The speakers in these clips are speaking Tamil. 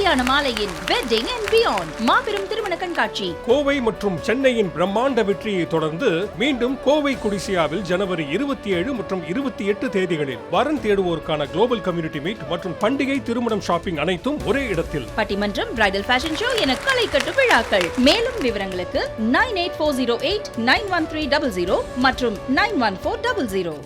கல்யாண மாலையின் வெட்டிங் அண்ட் பியாண்ட் மாபெரும் திருமண கண்காட்சி. கோவை மற்றும் சென்னையின் பிரம்மாண்ட வெற்றியை தொடர்ந்து மீண்டும் கோவை குடிசியாவில் ஜனவரி இருபத்தி ஏழு மற்றும் இருபத்தி எட்டு தேதிகளில் வரன் தேடுவோருக்கான குளோபல் கம்யூனிட்டி மீட் மற்றும் பண்டிகை திருமணம் ஷாப்பிங் அனைத்தும் ஒரே இடத்தில். பட்டிமன்றம் பிரைடல் ஃபேஷன் ஷோ என களை கட்டு விழாக்கள். மேலும் விவரங்களுக்கு nine eight four zero eight nine one three double zero மற்றும் nine one four double zero.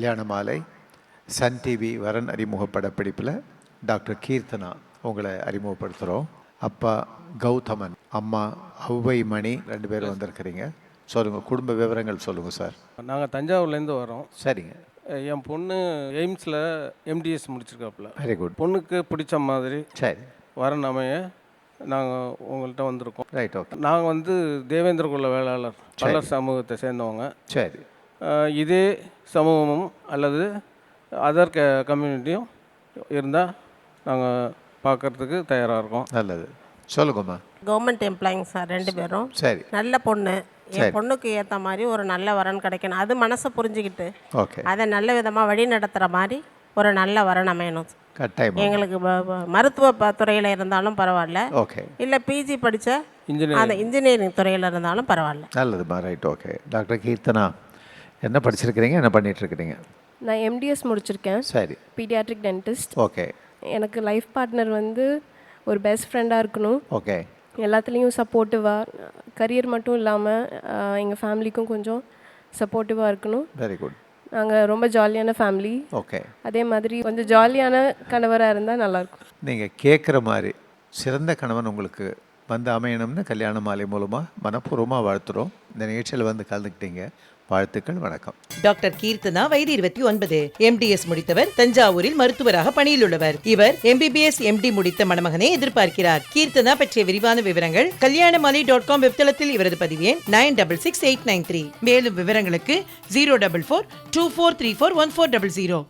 Kalyana Malai Sun TV வரன் அறிமுக படப்பிடிப்பில் டாக்டர் கீர்த்தனா உங்களை அறிமுகப்படுத்துகிறோம் அப்பா கௌதமன் அம்மா ஔவை மணி ரெண்டு பேரும் வந்திருக்கிறீங்க. சொல்லுங்கள் குடும்ப விவரங்கள் சொல்லுங்கள் சார். நாங்கள் தஞ்சாவூர்லேருந்து வரோம். சரிங்க. என் பொண்ணு எய்ம்ஸில் எம்டிஎஸ் முடிச்சிருக்காப்புல. வெரி குட் பொண்ணுக்கு பிடிச்ச மாதிரி சரி. வரன் அமைய நாங்கள் உங்கள்கிட்ட வந்திருக்கோம். ரைட் ஓகே நாங்கள் வந்து தேவேந்திர குல வேளாளர் பல்லர் சமூகத்தை சேர்ந்தவங்க. சரி. இதே சமூகமும் அல்லது அதர் க கம்யூனிட்டியும் இருந்தால் நாங்கள் பார்க்கறதுக்கு தயாராக இருக்கோம். நல்லது. சொல்லுங்கம்மா. கவர்மெண்ட் எம்ப்ளாயிங் சார் ரெண்டு பேரும். சரி. நல்ல பொண்ணு. என் பொண்ணுக்கு ஏற்ற மாதிரி ஒரு நல்ல வரன் கிடைக்கணும். அது மனசை புரிஞ்சுக்கிட்டு ஓகே. அதை நல்ல விதமாக வழி நடத்துகிற மாதிரி ஒரு நல்ல வரன் அமையணும். கட்டாயம். எங்களுக்கு மருத்துவ ப- துறையில இருந்தாலும் பரவாயில்ல. ஓகே. இல்லை பிஜி படித்த இன்ஜினியர் அந்த இன்ஜினியரிங் துறையில் இருந்தாலும் பரவாயில்ல. நல்லதும்மா. Right okay doctor Keerthana. என்ன படிச்சிருக்கிறீங்க? என்ன பண்ணிட்டு இருக்கிறீங்க நான் எம்டிஎஸ் முடிச்சிருக்கேன். சரி. Paediatric dentist okay. எனக்கு லைஃப் பார்ட்னர் வந்து ஒரு பெஸ்ட் ஃப்ரெண்டாக இருக்கணும். ஓகே. எல்லாத்துலேயும் சப்போர்ட்டிவாக கரியர் மட்டும் இல்லாமல் எங்கள் ஃபேமிலிக்கும் கொஞ்சம் சப்போர்ட்டிவாக இருக்கணும். வெரி குட் நாங்கள் ரொம்ப ஜாலியான ஃபேமிலி ஓகே. அதே மாதிரி கொஞ்சம் ஜாலியான கணவராக இருந்தால் நல்லாயிருக்கும் நீங்கள் கேட்குற மாதிரி சிறந்த கணவன் உங்களுக்கு வந்து அமையணும்னு கல்யாண மாலை மூலமாக மனப்பூர்வமாக வாழ்த்துறோம். இந்த நிகழ்ச்சியில் வந்து கலந்துக்கிட்டீங்க. வாழ்த்துக்கள் வணக்கம். டாக்டர் கீர்த்தனா வயது இருபத்தி ஒன்பது. எம்டிஎஸ் முடித்தவர் தஞ்சாவூரில் மருத்துவராக பணியில் உள்ளவர் இவர் எம்பிபிஎஸ் எம்டி முடித்த மணமகனை எதிர்பார்க்கிறார். கீர்த்தனா பற்றிய விரிவான விவரங்கள் கல்யாணமாலை டாட் காம் வெப்தளத்தில் இவரது பதிவு எண் nine double six eight nine three. மேலும் விவரங்களுக்கு zero double four two four three four one four double zero.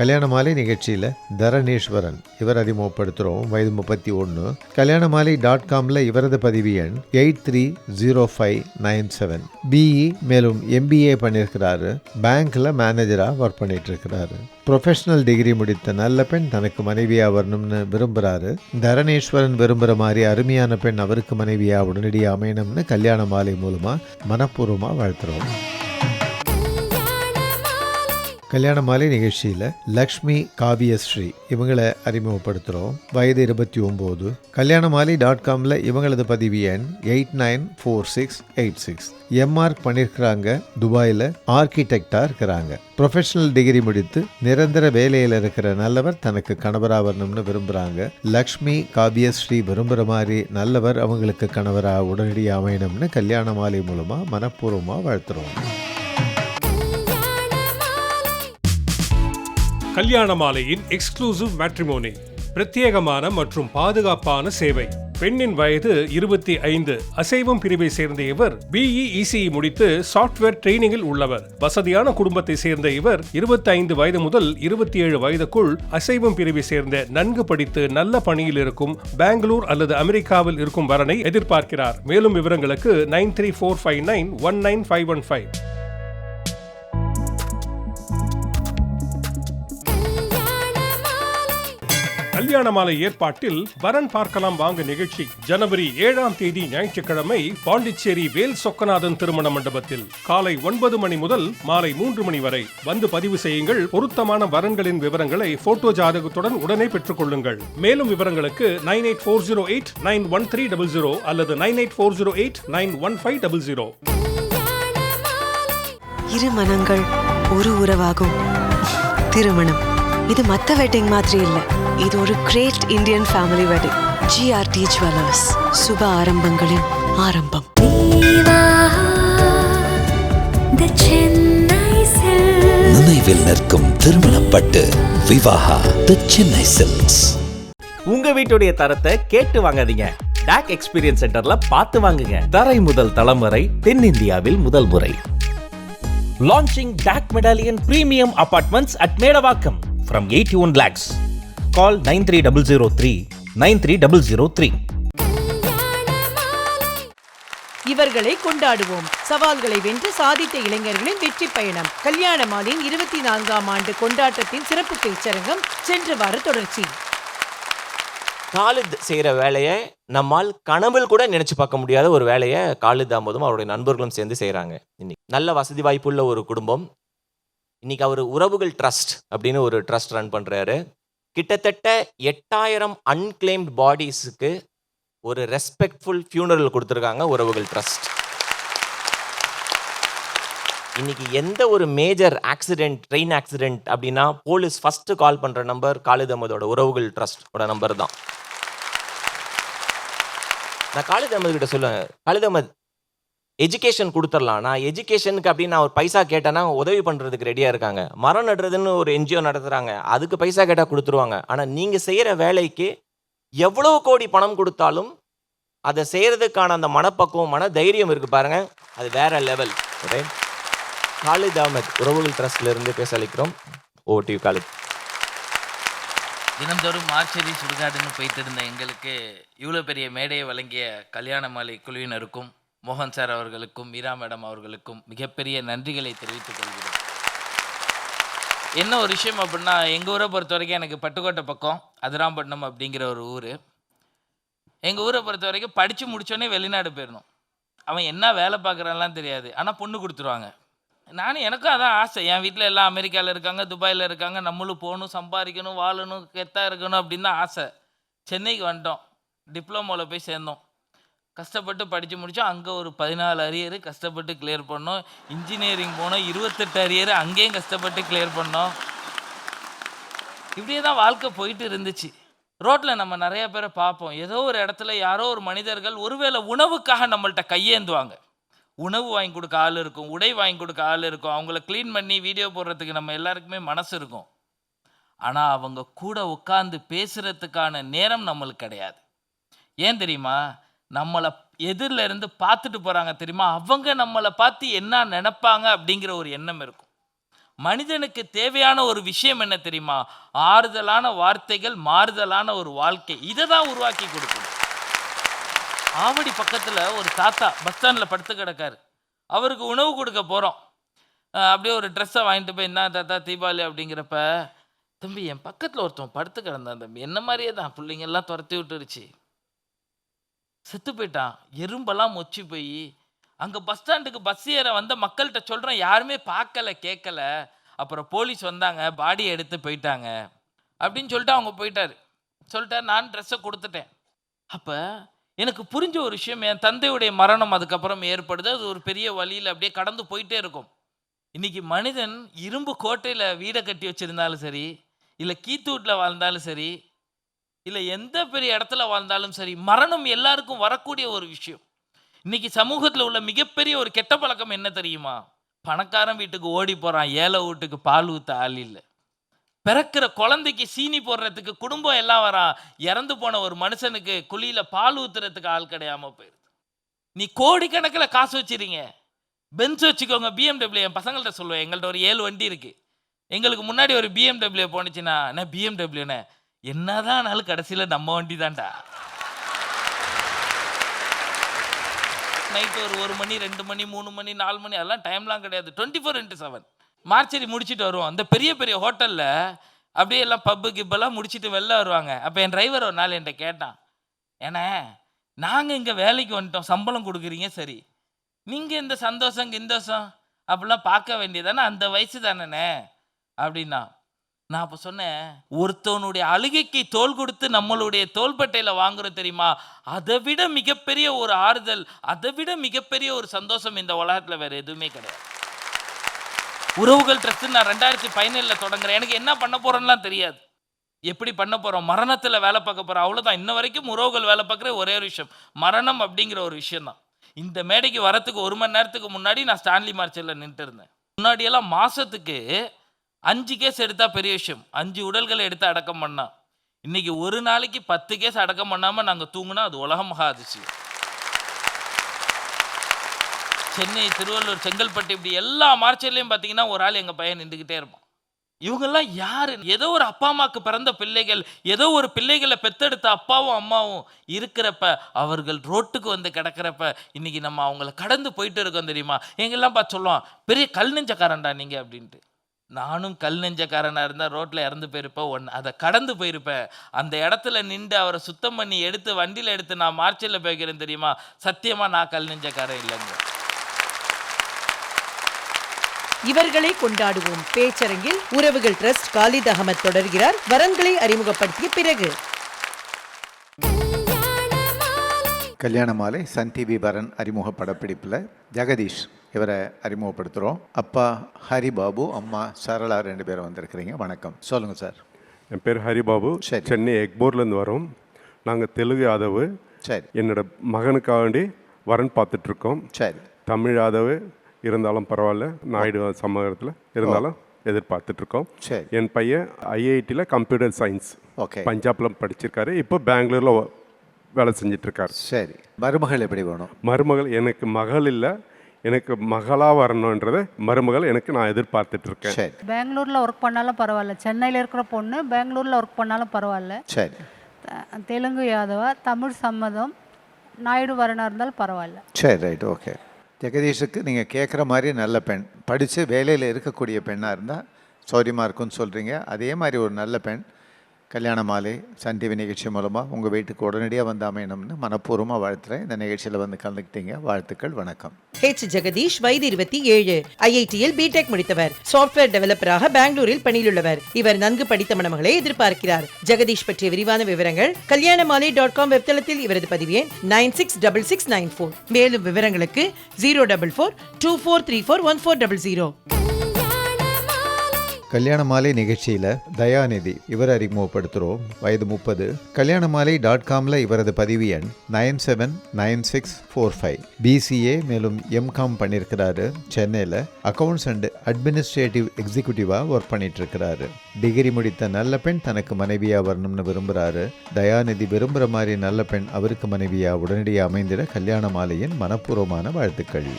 Kalyana Malai நிகழ்ச்சியில் தரணேஸ்வரன் இவர் அறிமுகப்படுத்துகிறோம் வயது முப்பத்தி ஒன்று கல்யாண மாலை டாட் காமில் இவரது பதிவு எண் eight three zero five nine seven. BE மேலும் எம்பிஏ பண்ணியிருக்கிறாரு பேங்க்கில் மேனேஜராக ஒர்க் பண்ணிட்டு இருக்கிறாரு ப்ரொஃபஷனல் டிகிரி முடித்த நல்ல பெண் தனக்கு மனைவியாக வரணும்னு விரும்புகிறாரு தரணேஸ்வரன் விரும்புகிற மாதிரி அருமையான பெண் அவருக்கு மனைவியாக உடனடியாக அமையணும்னு கல்யாண மாலை மூலமாக மனப்பூர்வமாக வாழ்த்துறோம். கல்யாண மாலை நிகழ்ச்சியில் லக்ஷ்மி காவியஸ்ரீ இவங்களை அறிமுகப்படுத்துகிறோம் வயது இருபத்தி ஒம்பது. கல்யாண மாலை டாட் காமில் இவங்களது பதிவு எண் eight nine four six eight six. M Arch பண்ணியிருக்கிறாங்க துபாயில் ஆர்கிடெக்டாக இருக்கிறாங்க. ப்ரொஃபஷனல் டிகிரி முடித்து நிரந்தர வேலையில் இருக்கிற நல்லவர் தனக்கு கணவராக வரணும்னு விரும்புகிறாங்க லக்ஷ்மி காவியஸ்ரீ விரும்புகிற மாதிரி நல்லவர் அவங்களுக்கு கணவராக உடனடியாக அமையணும்னு கல்யாண மாலை மூலமாக மனப்பூர்வமாக வாழ்த்துறோம். கல்யாண மாலையின் எக்ஸ்க்ளூசிவ் மேட்ரிமோனி பிரத்யேகமான மற்றும் பாதுகாப்பான சேவை. பெண்ணின் வயது இருபத்தி ஐந்து. அசைவம் பிரிவை சேர்ந்த இவர் பிஇஇசிஇ முடித்து சாஃப்ட்வேர் ட்ரைனிங்கில் உள்ளவர். வசதியான குடும்பத்தை சேர்ந்த இவர் 25 வயது முதல் இருபத்தி ஏழு வயதுக்குள் அசைவம் பிரிவை சேர்ந்த நன்கு படித்து நல்ல பணியில் இருக்கும் பெங்களூர் அல்லது அமெரிக்காவில் இருக்கும் வரனை எதிர்பார்க்கிறார். மேலும் விவரங்களுக்கு nine three four five nine one nine five one five. Kalyana Malai ஏற்பாட்டில் வரன் பார்க்கலாம் வாங்க நிகழ்ச்சி. ஜனவரி ஏழாம் தேதி ஞாயிற்றுக்கிழமை பாண்டிச்சேரி வேல் சொக்கநாதன் திருமண மண்டபத்தில். காலை ஒன்பது மணி முதல் மாலை மூன்று மணி வரை. வந்து பதிவு செய்யுங்கள். பொருத்தமான வரன்களின் விவரங்களை போட்டோ ஜாதகத்துடன் உடனே பெற்றுக் கொள்ளுங்கள் மேலும் விவரங்களுக்கு nine eight four zero eight nine one three double zero அல்லது nine eight four zero eight nine one five double zero. இரு மனங்கள் ஒரு உறவாகும். திருமணம். இது மற்ற வெட்டிங் மாதிரி இல்லை. இது ஒரு great Indian family wedding GRT jewellers சுப ஆரம்பங்களின் ஆரம்பம். நினைவில் நிற்கும் திருமணப்பட்டு விவாகா தி சென்னை சில்க்ஸ் உங்க வீட்டுடைய தரத்தை கேட்டு வாங்காதீங்க. டாக் எக்ஸ்பீரியன்ஸ் சென்டர்ல பார்த்து வாங்குங்க. தரை முதல் தளம் வரை தென்னிந்தியாவில் முதல் முறை. Launching DAC medallion premium apartments at Medavakkam from eighty one lakhs call nine three double zero three nine three double zero three இவர்களை கொண்டாடுவோம். சவால்களை வென்று சாதித்த இளைஞர்களின் வெற்றி பயணம். கல்யாண மாலின் இருபத்தி நான்காம் ஆண்டு கொண்டாட்டத்தின் சிறப்பு பேச்சரங்கம் சென்ற வார தொடர்ச்சி. காலித் செய்கிற வேலையை நம்மால் கனவில் கூட நினைச்சு பார்க்க முடியாத ஒரு வேலையை காலித் தாமோதும் அவருடைய நண்பர்களும் சேர்ந்து செய்கிறாங்க இன்னைக்கு நல்ல வசதி வாய்ப்புள்ள ஒரு குடும்பம். இன்னைக்கு அவர் உறவுகள் ட்ரஸ்ட் அப்படின்னு ஒரு ட்ரஸ்ட் ரன் பண்ணுறாரு கிட்டத்தட்ட எட்டாயிரம் அன்கிளைம்ட் பாடிஸுக்கு ஒரு ரெஸ்பெக்ட்ஃபுல் ஃபியூனரல் கொடுத்துருக்காங்க உறவுகள் ட்ரஸ்ட் இன்னைக்கு எந்த ஒரு மேஜர் ஆக்சிடென்ட் ட்ரெயின் ஆக்சிடென்ட் அப்படின்னா போலீஸ் ஃபஸ்ட்டு கால் பண்ணுற நம்பர் காலித் உறவுகள் ட்ரஸ்டோட நம்பர் தான். நான் காலித் கிட்ட சொல்லுவேன். காலித் எஜுகேஷன் கொடுத்துடலாம். நான் எஜுகேஷனுக்கு அப்படின்னு நான் ஒரு பைசா கேட்டேன்னா உதவி பண்ணுறதுக்கு ரெடியாக இருக்காங்க. மரம் நடுறதுன்னு ஒரு என்ஜிஓ நடத்துகிறாங்க அதுக்கு பைசா கேட்டால் கொடுத்துருவாங்க. ஆனால் நீங்கள் செய்கிற வேலைக்கு எவ்வளோ கோடி பணம் கொடுத்தாலும் அதை செய்கிறதுக்கான அந்த மனப்பக்குவம் மன தைரியம் இருக்குது பாருங்கள் அது வேற லெவல் ஓகே காலித் அகமத் உறவுகள் ட்ரஸ்ட்லேருந்து பேச அளிக்கிறோம். ஓ டிவி காலித் தினந்தோறும் மார்ச்சரி சுடுகாடுன்னு போயிட்டு இருந்த எங்களுக்கு இவ்வளோ பெரிய மேடையை வழங்கிய கல்யாண மாலை குழுவினருக்கும் மோகன் சார் அவர்களுக்கும் மீரா மேடம் அவர்களுக்கும் மிகப்பெரிய நன்றிகளை தெரிவித்துக் கொள்கிறோம் என்ன ஒரு விஷயம் அப்படின்னா எங்கள் ஊரை பொறுத்த வரைக்கும் எனக்கு பட்டுக்கோட்டை பக்கம் அதிராம்பட்டினம் அப்படிங்கிற ஒரு ஊர். எங்கள் ஊரை பொறுத்த வரைக்கும் படித்து முடித்தோடனே வெளிநாடு போயிடணும் அவன் என்ன வேலை பார்க்குறான்லாம் தெரியாது. ஆனால் பொண்ணு கொடுத்துருவாங்க. நானும் எனக்கும் அதான் ஆசை. என் வீட்டில் எல்லாம் அமெரிக்காவில் இருக்காங்க துபாயில் இருக்காங்க நம்மளும் போகணும் சம்பாதிக்கணும் வாழணும் கெத்தாக இருக்கணும் அப்படின்னு தான் ஆசை. சென்னைக்கு வந்துட்டோம். டிப்ளமோவில் போய் சேர்ந்தோம். கஷ்டப்பட்டு படித்து முடித்தோம் அங்கே ஒரு பதினாலு அரியர் கஷ்டப்பட்டு கிளியர் பண்ணோம். இன்ஜினியரிங் போனோம். இருபத்தெட்டு அரியர் அங்கேயும் கஷ்டப்பட்டு கிளியர் பண்ணோம். இப்படியே தான் வாழ்க்கை போயிட்டு இருந்துச்சு. ரோட்டில் நம்ம நிறைய பேரை பார்ப்போம். ஏதோ ஒரு இடத்துல யாரோ ஒரு மனிதர்கள் ஒருவேளை உணவுக்காக நம்மள்ட்ட கையேந்துவாங்க. உணவு வாங்கி கொடுக்க ஆள் இருக்கும். உடை வாங்கி கொடுக்க ஆள் இருக்கும். அவங்கள க்ளீன் பண்ணி வீடியோ போடுறதுக்கு நம்ம எல்லாருக்குமே மனசு இருக்கும். ஆனால் அவங்க கூட உட்காந்து பேசுகிறதுக்கான நேரம் நம்மளுக்கு கிடையாது. ஏன் தெரியுமா? நம்மளை எதிரில் இருந்து பார்த்துட்டு போகிறாங்க தெரியுமா? அவங்க நம்மளை பார்த்து என்ன நினப்பாங்க அப்படிங்கிற ஒரு எண்ணம் இருக்கும். மனிதனுக்கு தேவையான ஒரு விஷயம் என்ன தெரியுமா? ஆறுதலான வார்த்தைகள் மாறுதலான ஒரு வாழ்க்கை. இதை தான் உருவாக்கி கொடுக்கணும் ஆவடி பக்கத்தில் ஒரு தாத்தா பஸ் ஸ்டாண்டில் படுத்து கிடக்காரு. அவருக்கு உணவு கொடுக்க போகிறோம் அப்படியே ஒரு ட்ரெஸ்ஸை வாங்கிட்டு போய் என்ன தாத்தா தீபாவளி அப்படிங்கிறப்ப தம்பி என் பக்கத்தில் ஒருத்தன் படுத்து கிடந்தான் தம்பி. என்ன மாதிரியே தான்? பிள்ளைங்க எல்லாம் துரத்தி விட்டுருச்சு. செத்து போயிட்டான். எறும்பெல்லாம் மொச்சி போய் அங்கே பஸ் ஸ்டாண்டுக்கு பஸ் ஏற வந்த மக்கள்கிட்ட சொல்கிறேன் யாருமே பார்க்கல கேட்கல அப்புறம் போலீஸ் வந்தாங்க பாடியை எடுத்து போயிட்டாங்க. அப்படின்னு சொல்லிட்டு அவங்க போயிட்டார். சொல்லிட்டார் நான் ட்ரெஸ்ஸை கொடுத்துட்டேன். அப்போ எனக்கு புரிஞ்ச ஒரு விஷயம் என் தந்தையுடைய மரணம் அதுக்கப்புறம் ஏற்படுது. அது ஒரு பெரிய வழியில் அப்படியே கடந்து போயிட்டே இருக்கும். இன்றைக்கி மனிதன் இரும்பு கோட்டையில் வீடை கட்டி வச்சிருந்தாலும் சரி இல்லை கீத்தூட்டில் வாழ்ந்தாலும் சரி இல்லை எந்த பெரிய இடத்துல வாழ்ந்தாலும் சரி மரணம் எல்லாருக்கும் வரக்கூடிய ஒரு விஷயம். இன்னைக்கு சமூகத்தில் உள்ள மிகப்பெரிய ஒரு கெட்ட பழக்கம் என்ன தெரியுமா? பணக்காரன் வீட்டுக்கு ஓடி போகிறான் ஏழை வீட்டுக்கு பால் ஊற்ற ஆள் இல்லை. பிறக்கிற குழந்தைக்கு சீனி போடுறதுக்கு குடும்பம் எல்லாம் வரான் இறந்து போன ஒரு மனுஷனுக்கு குழியில் பால் ஊத்துறதுக்கு ஆள் கிடையாம போயிடுது நீ கோடிக்கணக்கில் காசு வச்சிருங்க. பென்ஸ் வச்சுக்கோங்க பிஎம்டபிள்யூ என் பசங்கள்கிட்ட சொல்லுவேன் எங்கள்கிட்ட ஒரு ஏழு வண்டி இருக்கு. எங்களுக்கு முன்னாடி ஒரு பிஎம்டபிள்யூ போனுச்சுன்னா என்ன பிஎம்டபிள்யூண்ணே என்னதான் ஆனாலும் கடைசியில் நம்ம வண்டி தான்டா நைட்டு ஒரு ஒரு மணி ரெண்டு மணி மூணு மணி நாலு மணி அதெல்லாம் டைம்லாம் கிடையாது. Twenty four into seven mortuary முடிச்சுட்டு வருவோம். அந்த பெரிய பெரிய ஹோட்டலில் அப்படியே எல்லாம் பப்பு கிப்பெல்லாம் முடிச்சுட்டு வெளில வருவாங்க. அப்போ என் டிரைவர் ஒரு நாள் என்கிட்ட கேட்டான். ஏன்னா நாங்கள் இங்கே வேலைக்கு வந்துட்டோம். சம்பளம் கொடுக்குறீங்க சரி. நீங்கள் இந்த சந்தோஷம் கிந்தோஷம் அப்படிலாம் பார்க்க வேண்டியதானே அந்த வயசு தானே அப்படின்னா நான் அப்போ சொன்னேன் ஒருத்தவனுடைய அழுகைக்கு தோல் கொடுத்து நம்மளுடைய தோள்பட்டையில் வாங்குறோம் தெரியுமா? அதை விட மிகப்பெரிய ஒரு ஆறுதல் அதை விட மிகப்பெரிய ஒரு சந்தோஷம் இந்த உலகத்தில் வேறு எதுவுமே கிடையாது. உறவுகள் ட்ரஸ்ட் நான் ரெண்டாயிரத்தி பதினேழில் தொடங்குறேன். எனக்கு என்ன பண்ண போகிறேன்லாம் தெரியாது. எப்படி பண்ண போகிறோம் மரணத்தில் வேலை பார்க்க போகிறோம் அவ்வளோதான் இன்ன வரைக்கும் உறவுகள் வேலை பார்க்குற ஒரே ஒரு விஷயம். மரணம் அப்படிங்கிற ஒரு விஷயம் தான் இந்த மேடைக்கு வரத்துக்கு ஒரு மணி நேரத்துக்கு முன்னாடி நான் ஸ்டான்லி மார்ச்சலில் நின்றுட்டு இருந்தேன். முன்னாடியெல்லாம் மாதத்துக்கு அஞ்சு கேஸ் எடுத்தால் பெரிய விஷயம். அஞ்சு உடல்களை எடுத்து அடக்கம் பண்ணால் இன்றைக்கி ஒரு நாளைக்கு பத்து கேஸ் அடக்கம் பண்ணாமல் நாங்கள் தூங்கினா அது உலக மகா அதிசயம் சென்னை திருவள்ளூர் செங்கல்பட்டு இப்படி எல்லா மார்ச்சர்லையும் பார்த்தீங்கன்னா ஒரு ஆள் எங்கள் பையன் நின்றுக்கிட்டே இருப்பான். இவங்கெல்லாம் யாரு? ஏதோ ஒரு அப்பா அம்மாவுக்கு பிறந்த பிள்ளைகள் ஏதோ ஒரு பிள்ளைகளை பெத்தெடுத்த அப்பாவும் அம்மாவும் இருக்கிறப்ப அவர்கள் ரோட்டுக்கு வந்து கிடக்கிறப்ப இன்னைக்கு நம்ம அவங்கள கடந்து போயிட்டு இருக்கோம் தெரியுமா? எங்கெல்லாம் பார்த்து சொல்லுவான் பெரிய கல் நெஞ்சக்காரன்டா நீங்க அப்படின்ட்டு. நானும் கல் நெஞ்சக்காரனாக இருந்தால் ரோட்டில் இறந்து போயிருப்பேன் ஒன்று அதை கடந்து போயிருப்பேன். அந்த இடத்துல நின்று அவரை சுத்தம் பண்ணி எடுத்து வண்டியில் எடுத்து நான் மார்ச்சில் போய்க்கிறேன் தெரியுமா? சத்தியமாக நான் கல் நெஞ்சக்காரன் இல்லைங்க. இவர்களை கொண்டாடுவோம். பேச்சரங்கில் உறவுகள் ட்ரஸ்ட் காலித் அகமத் தொடர்கிறார். வரன்களை அறிமுகப்படுத்திய பிறகு. கல்யாண மாலை சன் டிவி வரன் அறிமுக படப்பிடிப்பில் ஜெகதீஷ் இவரை அறிமுகப்படுத்துகிறோம் அப்பா ஹரிபாபு அம்மா சரளா ரெண்டு பேரும் வந்திருக்கிறீங்க. வணக்கம். சொல்லுங்கள் சார். என் பேர் ஹரிபாபு. சென்னை எக்போர்லேருந்து வரோம். நாங்கள் தெலுங்கு யாதவு. சரி. என்னோட மகனுக்காக வேண்டி வரன் பார்த்துட்ருக்கோம். சரி. தமிழ் யாதவு இருந்தாலும் பரவாயில்ல. நாயுடு சமூகத்தில் இருந்தாலும் எதிர்பார்த்துட்ருக்கோம். சரி. என் பையன் ஐஐடியில் கம்ப்யூட்டர் சயின்ஸ் ஓகே. பஞ்சாப்ல படிச்சிருக்காரு. இப்போ பெங்களூரில் வேலை செஞ்சிட்ருக்காரு. சரி. மருமகள் எப்படி வேணும்? மருமகள் எனக்கு மகள் இல்லை. எனக்கு மகளாக வரணுன்றதை மருமகள் எனக்கு நான் எதிர்பார்த்துட்டு இருக்கேன் சரி. பெங்களூரில் ஒர்க் பண்ணாலும் பரவாயில்ல. சென்னையில் இருக்கிற பொண்ணு பெங்களூரில் ஒர்க் பண்ணாலும் பரவாயில்ல. சரி. த- தெலுங்கு யாதவா தமிழ் சம்மதம் நாயுடு வரனா இருந்தாலும் பரவாயில்ல. சரி ரைட் ஓகே ஜெகதீஷுக்கு நீங்கள் கேட்குற மாதிரி நல்ல பெண் படித்து வேலையில் இருக்கக்கூடிய பெண்ணாக இருந்தால் சௌரியமாக இருக்கும்னு சொல்கிறீங்க அதே மாதிரி ஒரு நல்ல பெண் கல்யாண மாலை சன் டிவி நிகழ்ச்சி மூலமாக உங்கள் வீட்டுக்கு உடனடியாக வந்து அமையணும்னு மனப்பூர்வமாக வாழ்த்துறேன். இந்த நிகழ்ச்சியில் வந்து கலந்துக்கிட்டீங்க. வாழ்த்துக்கள் வணக்கம். ஹெச் ஜெகதீஷ் வயது இருபத்தி ஏழு. ஐஐடியில் பிடெக் முடித்தவர். சாஃப்ட்வேர் டெவலப்பராக பெங்களூரில் பணியிலுள்ளவர். இவர் நன்கு படித்த மணமகளை எதிர்பார்க்கிறார். ஜெகதீஷ் பற்றிய விரிவான விவரங்கள் கல்யாண மாலை டாட் காம் வெப்தளத்தில் இவரது பதிவு எண் nine six double six nine four. மேலும் விவரங்களுக்கு zero double four two four three four one four double zero. Kalyana Malai நிகழ்ச்சியில் தயாநிதி இவர் அறிமுகப்படுத்துகிறோம் வயது முப்பது. கல்யாண மாலை டாட் காமில் இவரது பதிவு எண் nine seven nine six four five. BCA மேலும் எம்காம் பண்ணியிருக்கிறாரு சென்னையில் அக்கவுண்ட்ஸ் அண்ட் அட்மினிஸ்ட்ரேட்டிவ் எக்ஸிக்யூட்டிவாக ஒர்க் பண்ணிட்டு இருக்கிறாரு டிகிரி முடித்த நல்ல பெண் தனக்கு மனைவியாக வரணும்னு விரும்புகிறாரு தயாநிதி விரும்புகிற மாதிரி நல்ல பெண் அவருக்கு மனைவியாக உடனடியாக அமைந்திட கல்யாண மாலையின் மனப்பூர்வமான வாழ்த்துக்கள்.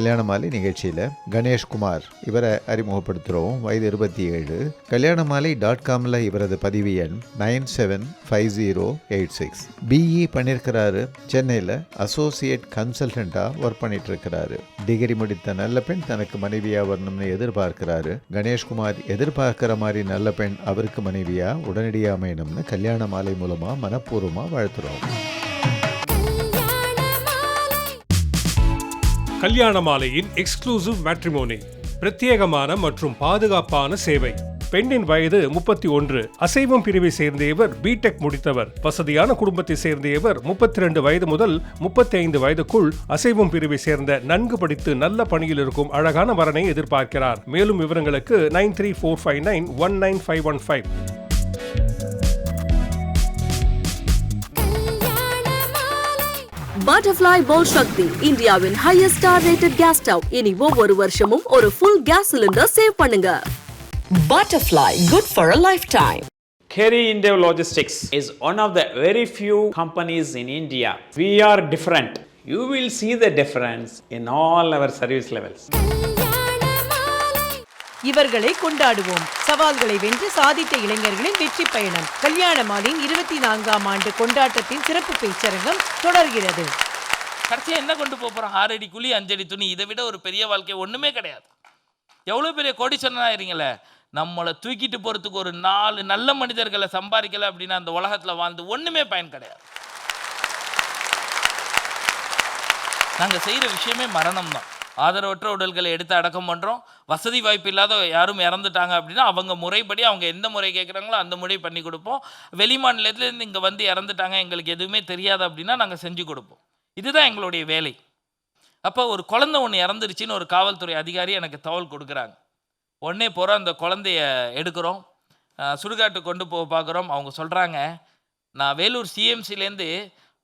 கல்யாண மாலை நிகழ்ச்சியில் கணேஷ்குமார் இவரை அறிமுகப்படுத்துகிறோம் வயது இருபத்தி ஏழு கல்யாண மாலை டாட் காமில் இவரது பதிவு எண் nine seven five zero eight six. BE பண்ணியிருக்கிறாரு சென்னையில் அசோசியேட் கன்சல்டண்ட்டாக ஒர்க் பண்ணிட்டு இருக்கிறாரு டிகிரி முடித்த நல்ல பெண் தனக்கு மனைவியாக வரணும்னு எதிர்பார்க்கிறாரு. கணேஷ்குமார் எதிர்பார்க்கிற மாதிரி நல்ல பெண் அவருக்கு மனைவியாக உடனடியாக அமையணும்னு கல்யாண மாலை மூலமாக மனப்பூர்வமாக வாழ்த்துறோம். கல்யாண மாலையின் எக்ஸ்க்ளூசிவ் மேட்ரிமோனி பிரத்யேகமான மற்றும் பாதுகாப்பான சேவை. பெண்ணின் வயது முப்பத்தி ஒன்று. அசைவம் பிரிவை சேர்ந்த இவர் பிடெக் முடித்தவர். வசதியான குடும்பத்தை சேர்ந்த இவர் முப்பத்தி ரெண்டு வயது முதல் முப்பத்தி ஐந்து வயதுக்குள் அசைவம் பிரிவை சேர்ந்த நன்கு படித்து நல்ல பணியில் இருக்கும் அழகான வரனை எதிர்பார்க்கிறார். மேலும் விவரங்களுக்கு nine three four five nine one nine five one five. Butterfly போல் சக்தி இந்தியாவின் highest star rated gas stove இனி ஒவ்வொரு வருஷமும் ஒரு ஃபுல் கேஸ் சிலிண்டர் சேவ் பண்ணுங்க butterfly good for a lifetime Kerry India Logistics is one of the very few companies in India. We are different. You will see the difference in all our service levels. இவர்களை கொண்டாடுவோம். சவால்களை வென்று சாதித்த இளைஞர்களின் வெற்றி பயணம். கல்யாண மாலின் இருபத்தி நான்காம் ஆண்டு கொண்டாட்டத்தின் சிறப்பு பேச்சரங்கம் தொடர்கிறது. கடைசியா என்ன கொண்டு போறோம்? ஆறு அடி குழி அஞ்சடி துணி. இதை விட ஒரு பெரிய வாழ்க்கை ஒண்ணுமே கிடையாது. எவ்வளோ பெரிய கோடீஸ்வரன் ஆயிருங்களே நம்மளை தூக்கிட்டு போகிறதுக்கு ஒரு நாலு நல்ல மனிதர்களை சம்பாதிக்கல அப்படின்னா அந்த உலகத்தில் வாழ்ந்து ஒன்றுமே பயன் கிடையாது. நாங்கள் செய்கிற விஷயமே மரணம் தான் ஆதரவற்ற உடல்களை எடுத்து அடக்கம் பண்ணுறோம் வசதி வாய்ப்பு இல்லாத யாரும் இறந்துட்டாங்க அப்படின்னா அவங்க முறைப்படி அவங்க எந்த முறை கேட்குறாங்களோ அந்த முறை பண்ணி கொடுப்போம். வெளி மாநிலத்துலேருந்து இங்கே வந்து இறந்துட்டாங்க எங்களுக்கு எதுவுமே தெரியாது அப்படின்னா நாங்கள் செஞ்சு கொடுப்போம். இதுதான் எங்களுடைய வேலை. அப்போ ஒரு குழந்தை ஒன்று இறந்துருச்சுன்னு ஒரு காவல்துறை அதிகாரி எனக்கு தகவல் கொடுக்குறாங்க. உடனே போகிறோம் அந்த குழந்தைய எடுக்கிறோம். சுடுகாட்டு கொண்டு போக பார்க்குறோம் அவங்க சொல்கிறாங்க நான் வேலூர் சிஎம்சிலேருந்து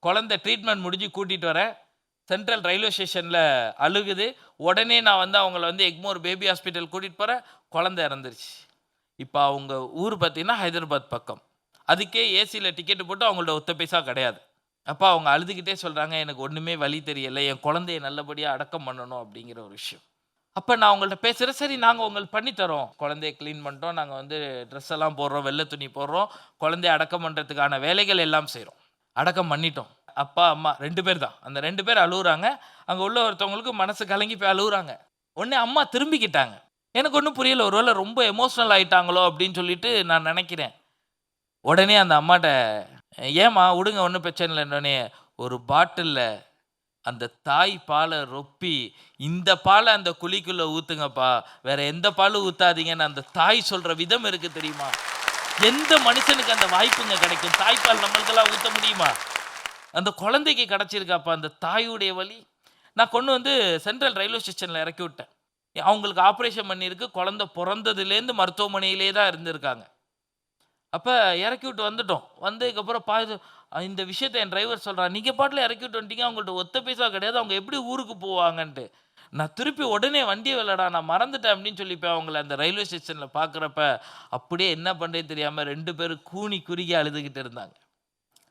குழந்தை ட்ரீட்மெண்ட் முடிஞ்சு கூட்டிகிட்டு வரேன். சென்ட்ரல் ரயில்வே ஸ்டேஷனில் அழுகுது. உடனே நான் வந்து அவங்கள வந்து எக்மோர் பேபி ஹாஸ்பிட்டல் கூட்டிகிட்டு போகிறேன் குழந்தை இறந்துருச்சு. இப்போ அவங்க ஊர் பார்த்தீங்கன்னா ஹைதராபாத் பக்கம். அதுக்கே ஏசியில் டிக்கெட்டு போட்டு அவங்கள்ட்ட ஒத்த பைசா கிடையாது. அப்போ அவங்க அழுதுகிட்டே சொல்கிறாங்க எனக்கு ஒன்றுமே வழி தெரியலை. என் குழந்தைய நல்லபடியாக அடக்கம் பண்ணணும் அப்படிங்கிற ஒரு விஷயம். அப்போ நான் அவங்கள்ட்ட பேசுகிறேன் சரி நாங்கள் உங்களுக்கு பண்ணித்தரோம் குழந்தைய க்ளீன் பண்ணிட்டோம். நாங்கள் வந்து ட்ரெஸ் எல்லாம் போடுறோம். வெள்ளை துணி போடுறோம். குழந்தைய அடக்கம் பண்ணுறதுக்கான வேலைகள் எல்லாம் செய்கிறோம் அடக்கம் பண்ணிட்டோம். அப்பா அம்மா ரெண்டு பேர் தான். அந்த ரெண்டு பேர் அழுகுறாங்க அங்கே உள்ள ஒருத்தவங்களுக்கு மனசு கலங்கி போய் அழுகுறாங்க உடனே அம்மா திரும்பிக்கிட்டாங்க. எனக்கு ஒன்றும் புரியல. ஒருவேளை ரொம்ப எமோஷ்னல் ஆகிட்டாங்களோ அப்படின்னு சொல்லிட்டு நான் நினைக்கிறேன். உடனே அந்த அம்மாட்ட ஏம்மா விடுங்க ஒன்றும் பிரச்சனை இல்லைன்னொடனே ஒரு பாட்டிலில் அந்த தாய் பாலை ரொப்பி இந்த பாலை அந்த குழிக்குள்ளே ஊற்றுங்கப்பா வேற எந்த பாலும் ஊற்றாதீங்கன்னு அந்த தாய் சொல்கிற விதம் இருக்குது தெரியுமா? எந்த மனுஷனுக்கு அந்த வாய்ப்புங்க கிடைக்கும்? தாய்ப்பால் நம்மளுக்கெல்லாம் ஊற்ற முடியுமா? அந்த குழந்தைக்கு கிடச்சிருக்காப்பா அந்த தாயுடைய வழி நான் கொண்டு வந்து சென்ட்ரல் ரயில்வே ஸ்டேஷனில் இறக்கி விட்டேன். அவங்களுக்கு ஆப்ரேஷன் பண்ணியிருக்கு. குழந்தை பிறந்ததுலேருந்து மருத்துவமனையிலே தான் இருந்திருக்காங்க. அப்போ இறக்கி விட்டு வந்துட்டோம். வந்ததுக்கப்புறம் பா இந்த விஷயத்தை என் டிரைவர் சொல்கிறான் நீங்கள் பாட்டில் இறக்கி விட்டு வந்துட்டீங்க. அவங்கள்ட்ட ஒத்த பைசா கிடையாது. அவங்க எப்படி ஊருக்கு போவாங்கன்ட்டு. நான் திருப்பி உடனே வண்டியை வில்லடா நான் மறந்துட்டேன் அப்படின்னு சொல்லி அவங்கள அந்த ரயில்வே ஸ்டேஷனில் பார்க்குறப்ப அப்படியே என்ன பண்ணுறேன்னு தெரியாமல் ரெண்டு பேரும் கூனி குறுகி அழுதுகிட்டு இருந்தாங்க.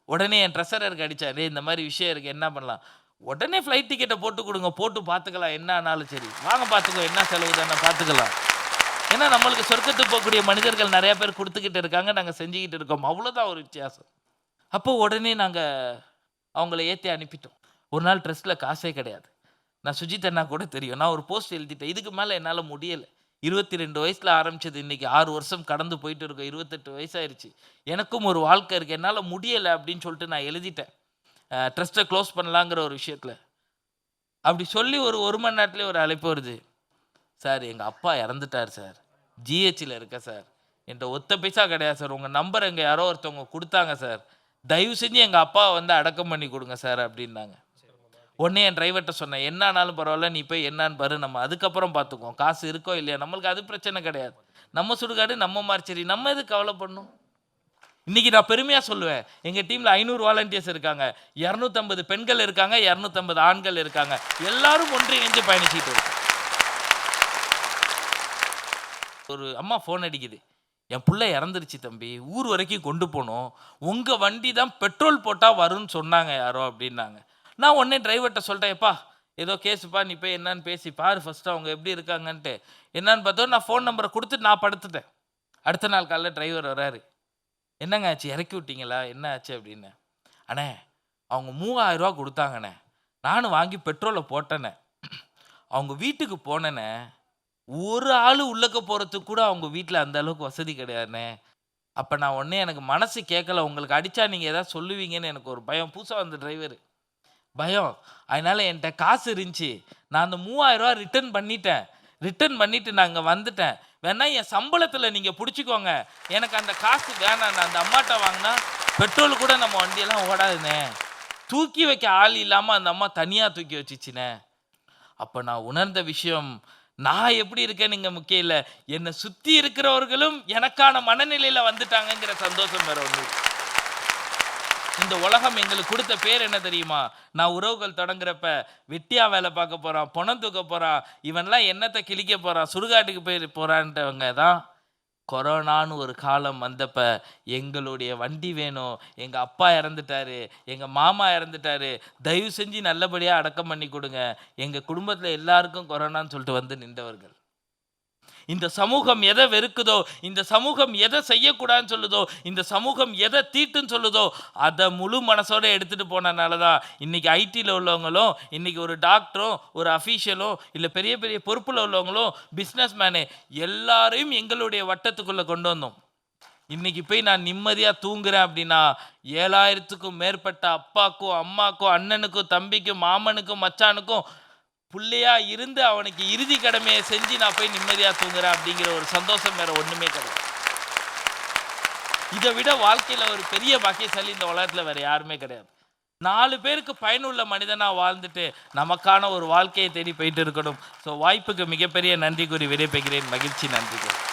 உடனே என் ட்ரெஸரருக்கு அடித்தாரு இந்த மாதிரி விஷயம் இருக்குது என்ன பண்ணலாம்? உடனே ஃப்ளைட் டிக்கெட்டை போட்டு கொடுங்க போட்டு பார்த்துக்கலாம் என்ன ஆனாலும் சரி. வாங்க பார்த்துக்கோ என்ன செலவு தானே பார்த்துக்கலாம். ஏன்னா நம்மளுக்கு சொர்க்கத்துக்கு போகக்கூடிய மனிதர்கள் நிறையா பேர் கொடுத்துக்கிட்டு இருக்காங்க நாங்கள் செஞ்சுக்கிட்டு இருக்கோம். அவ்வளோதான் ஒரு வித்தியாசம். அப்போ உடனே நாங்கள் அவங்கள ஏற்றி அனுப்பிட்டோம். ஒரு நாள் ட்ரெஸ்ஸில் காசே கிடையாது. நான் சுஜித் அண்ணா கூட தெரியும். நான் ஒரு போஸ்ட் எழுதிட்டேன். இதுக்கு மேலே என்னால் முடியலை. இருபத்தி ரெண்டு வயசில் ஆரம்பிச்சது. இன்னைக்கு ஆறு வருஷம் கடந்து போயிட்டு இருக்கோம். இருபத்தெட்டு வயசாயிருச்சு. எனக்கும் ஒரு வாழ்க்கை இருக்குது என்னால் முடியலை அப்படின்னு சொல்லிட்டு நான் எழுதிட்டேன். ட்ரஸ்ட்டை க்ளோஸ் பண்ணலாங்கிற ஒரு விஷயத்தில். அப்படி சொல்லி ஒரு ஒரு மணி நேரத்துலேயே ஒரு அழைப்பு வருது. சார் எங்கள் அப்பா இறந்துட்டார் சார். ஜிஹெச்சில் இருக்க சார். என்கிட்ட ஒத்த பைசா கிடையாது சார். உங்கள் நம்பர் எங்கள் யாரோ ஒருத்தவங்க கொடுத்தாங்க சார். தயவு செஞ்சு எங்கள் அப்பாவை வந்து அடக்கம் பண்ணி கொடுங்க சார் அப்படின்னாங்க. உடனே என் டிரைவர்கிட்ட சொன்னேன். என்ன ஆனாலும் பரவாயில்ல நீ போய் என்னான்னு பாரு. நம்ம அதுக்கப்புறம் பார்த்துக்குவோம் காசு இருக்கோ இல்லையா நம்மளுக்கு அது பிரச்சனை கிடையாது. நம்ம சுடுகாடு நம்ம மாதிரி சரி நம்ம எது கவலை பண்ணும் இன்றைக்கி நான் பெருமையாக சொல்லுவேன். எங்கள் டீமில் ஐநூறு வாலண்டியர்ஸ் இருக்காங்க. இரநூத்தம்பது பெண்கள் இருக்காங்க இரநூத்தம்பது ஆண்கள் இருக்காங்க. எல்லாரும் ஒன்றிணைஞ்சு பயணிச்சிட்டு இருக்கோம் ஒரு அம்மா ஃபோன் அடிக்குது. என் பிள்ளை இறந்துருச்சு தம்பி. ஊர் வரைக்கும் கொண்டு போகணும். உங்கள் வண்டி தான் பெட்ரோல் போட்டால் வரும்னு சொன்னாங்க யாரோ அப்படின்னாங்க. நான் உடனே டிரைவர்கிட்ட சொல்லிட்டேன் எப்பா ஏதோ கேஸுப்பா நீ போய் என்னன்னு பேசி பாரு ஃபஸ்ட்டு அவங்க எப்படி இருக்காங்கன்ட்டு. என்னன்னு பார்த்தோம் நான் ஃபோன் நம்பரை கொடுத்துட்டு நான் படுத்துட்டேன். அடுத்த நாள் காலைல டிரைவர் வராரு. என்னங்க ஆச்சு? இறக்கி விட்டீங்களா? என்ன ஆச்சு? அப்படின்னு. அண்ணே அவங்க மூவாயிரரூவா கொடுத்தாங்கண்ணே. நானும் வாங்கி பெட்ரோலை போட்டேனே அவங்க வீட்டுக்கு போனேனே ஒரு ஆள் உள்ளக்க போகிறதுக்கு கூட அவங்க வீட்டில் அந்த அளவுக்கு வசதி கிடையாதுண்ணே. அப்போ நான் உடனே எனக்கு மனசு கேட்கல உங்களுக்கு அடித்தா நீங்கள் எதாவது சொல்லுவீங்கன்னு எனக்கு ஒரு பயம். புதுசாக வந்த டிரைவர் பயம். அதனால என்கிட்ட காசு இருந்துச்சு. நான் அந்த மூவாயிரம் ரூபா ரிட்டர்ன் பண்ணிட்டேன். ரிட்டர்ன் பண்ணிட்டு நான் வந்துட்டேன். வேணா என் சம்பளத்தில் நீங்கள் பிடிச்சிக்கோங்க. எனக்கு அந்த காசு வேணாம். நான் அந்த அம்மாட்ட வாங்கினா பெட்ரோல் கூட நம்ம வண்டியெல்லாம் ஓடாதுண்ணே. தூக்கி வைக்க ஆள் இல்லாமல் அந்த அம்மா தனியாக தூக்கி வச்சிச்சுனே அப்போ நான் உணர்ந்த விஷயம் நான் எப்படி இருக்கேன்னு இங்கே முக்கியம் இல்லை. என்னை சுற்றி இருக்கிறவர்களும் எனக்கான மனநிலையில் வந்துட்டாங்கங்கிற சந்தோஷம் வேறு ஒன்று இந்த உலகம் எங்களுக்கு கொடுத்த பேர் என்ன தெரியுமா? நான் உறவுகள் தொடங்குறப்ப வெட்டியா வேலை பார்க்க போறான் பணம் தூக்க போறான் இவன்லாம் என்னத்தை கிழிக்க போறான் சுடுகாட்டுக்கு போய் போறான்றவங்க தான். கொரோனான்னு ஒரு காலம் வந்தப்ப எங்களுடைய வண்டி வேணும் எங்கள் அப்பா இறந்துட்டாரு எங்கள் மாமா இறந்துட்டாரு தயவு செஞ்சு நல்லபடியாக அடக்கம் பண்ணி கொடுங்க. எங்கள் குடும்பத்தில் எல்லாருக்கும் கொரோனான்னு சொல்லிட்டு வந்து நின்றவர்கள். இந்த சமூகம் எதை வெறுக்குதோ இந்த சமூகம் எதை செய்யக்கூடாதுன்னு சொல்லுதோ இந்த சமூகம் எதை தீட்டுன்னு சொல்லுதோ அதை முழு மனசோட எடுத்துகிட்டு போனனால தான் இன்றைக்கி ஐடியில் உள்ளவங்களும் இன்றைக்கி ஒரு டாக்டரும் ஒரு அஃபீஷியலும் இல்லை பெரிய பெரிய பொறுப்பில் உள்ளவங்களும் பிஸ்னஸ் மேனு எல்லாரையும் எங்களுடைய வட்டத்துக்குள்ளே கொண்டு வந்தோம். இன்னைக்கு போய் நான் நிம்மதியாக தூங்குறேன் அப்படின்னா ஏழாயிரத்துக்கும் மேற்பட்ட அப்பாக்கும் அம்மாக்கும் அண்ணனுக்கும் தம்பிக்கும் மாமனுக்கும் மச்சானுக்கும் புள்ளையா இருந்து அவனுக்கு இறுதி கடமையை செஞ்சு நான் போய் நிம்மதியாக தூங்குறேன் அப்படிங்கிற ஒரு சந்தோஷம் வேற ஒன்றுமே கிடையாது. இதை விட வாழ்க்கையில் ஒரு பெரிய பாக்கியசாலி இந்த உலகத்தில் வேற யாருமே கிடையாது. நாலு பேருக்கு பயனுள்ள மனிதனாக வாழ்ந்துட்டு நமக்கான ஒரு வாழ்க்கையை தேடி போயிட்டு இருக்கணும். ஸோ வாய்ப்புக்கு மிகப்பெரிய நன்றி கூறி விடைபெறுகிறேன். மகிழ்ச்சி நன்றி. கூறி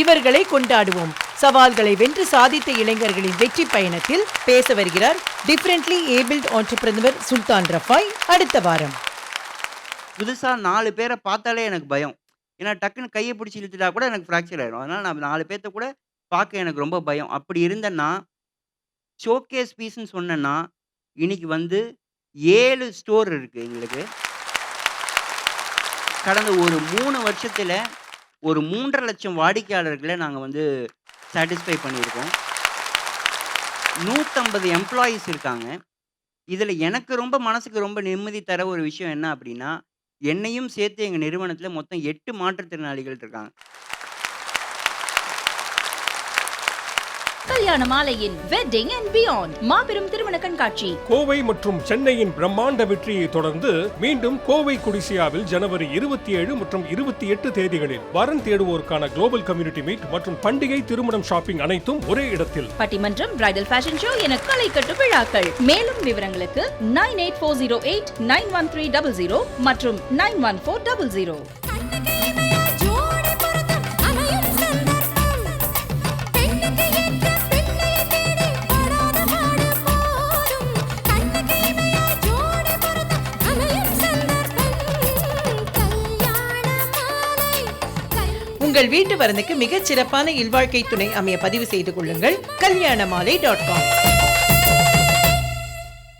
இவர்களை கொண்டாடுவோம். சவால்களை வென்று சாதித்த இளைஞர்களின் வெற்றி பயணத்தில் பேச வருகிறார் differently abled entrepreneur Sultan Rafai அடுத்த வாரம். புதுசாக நாலு பேரை பார்த்தாலே எனக்கு பயம். ஏன்னா டக்குன்னு கையை பிடிச்சி இழுத்துட்டா கூட எனக்கு ஃப்ராக்சர் ஆயிடும். அதனால் நான் நாலு பேர்த்த கூட பார்க்க எனக்கு ரொம்ப பயம். அப்படி இருந்தேன்னா ஷோகேஸ் பீஸ்ன்னு சொன்னேன்னா இன்னைக்கு வந்து ஏழு ஸ்டோர் இருக்குது எங்களுக்கு. கடந்த ஒரு மூணு வருஷத்தில் ஒரு மூன்றரை லட்சம் வாடிக்கையாளர்களை நாங்கள் வந்து சாட்டிஸ்ஃபை பண்ணியிருக்கோம். நூற்றம்பது எம்ப்ளாயீஸ் இருக்காங்க. இதில் எனக்கு ரொம்ப மனசுக்கு ரொம்ப நிம்மதி தர ஒரு விஷயம் என்ன அப்படின்னா என்னையும் சேர்த்து எங்கள் நிறுவனத்தில் மொத்தம் எட்டு மாற்றுத்திறனாளிகள் இருக்காங்க. கல்யாண மாலையின் வெட்டிங் அண்ட் பியாண்ட் மாபெரும் திருமண கண்காட்சி. கோவை மற்றும் சென்னையின் பிரம்மாண்ட வெற்றியை தொடர்ந்து மீண்டும் கோவை குடிசியாவில் ஜனவரி இருபத்தி ஏழு மற்றும் இருபத்தி எட்டு தேதிகளில் வரன் தேடுவோருக்கான குளோபல் கம்யூனிட்டி மீட் மற்றும் பண்டிகை திருமணம் ஷாப்பிங் அனைத்தும் ஒரே இடத்தில். பட்டிமன்றம் பிரைடல் ஃபேஷன் ஷோ என களை கட்டு விழாக்கள். மேலும் விவரங்களுக்கு nine eight four zero eight nine one three double zero மற்றும் nine one four double zero. உங்கள் வீட்டு வரனுக்கு மிகச் சிறப்பான இல்வாழ்க்கை துணை அமைய பதிவு செய்து கொள்ளுங்கள். கல்யாண மாலை டாட் காம்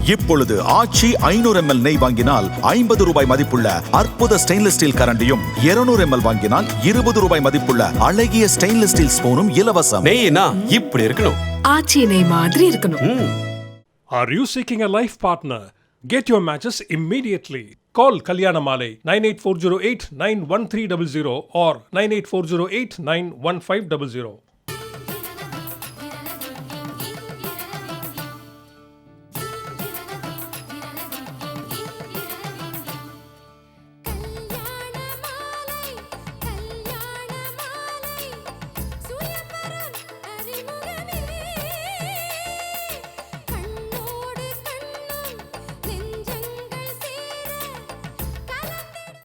இப்பொழுது ஆச்சி ஐநூறு எம்எல் நெய் வாங்கினால் ஐம்பது ரூபாய் மதிப்புள்ள அற்புத ஸ்டெயின்லெஸ் ஸ்டீல் கரண்டியும் 200 எம்எல் வாங்கினால் இருபது ரூபாய் மதிப்புள்ள அழகிய ஸ்டெயின்லெஸ் ஸ்டீல் ஸ்பூனும் இலவசம். நெய்னா இப்படி இருக்கணும். ஆச்சி நெய் மாதிரி இருக்கணும். Are you seeking a life partner? Get your matches immediately. Call Kalyanamale 98408 91300 or 98408 91500.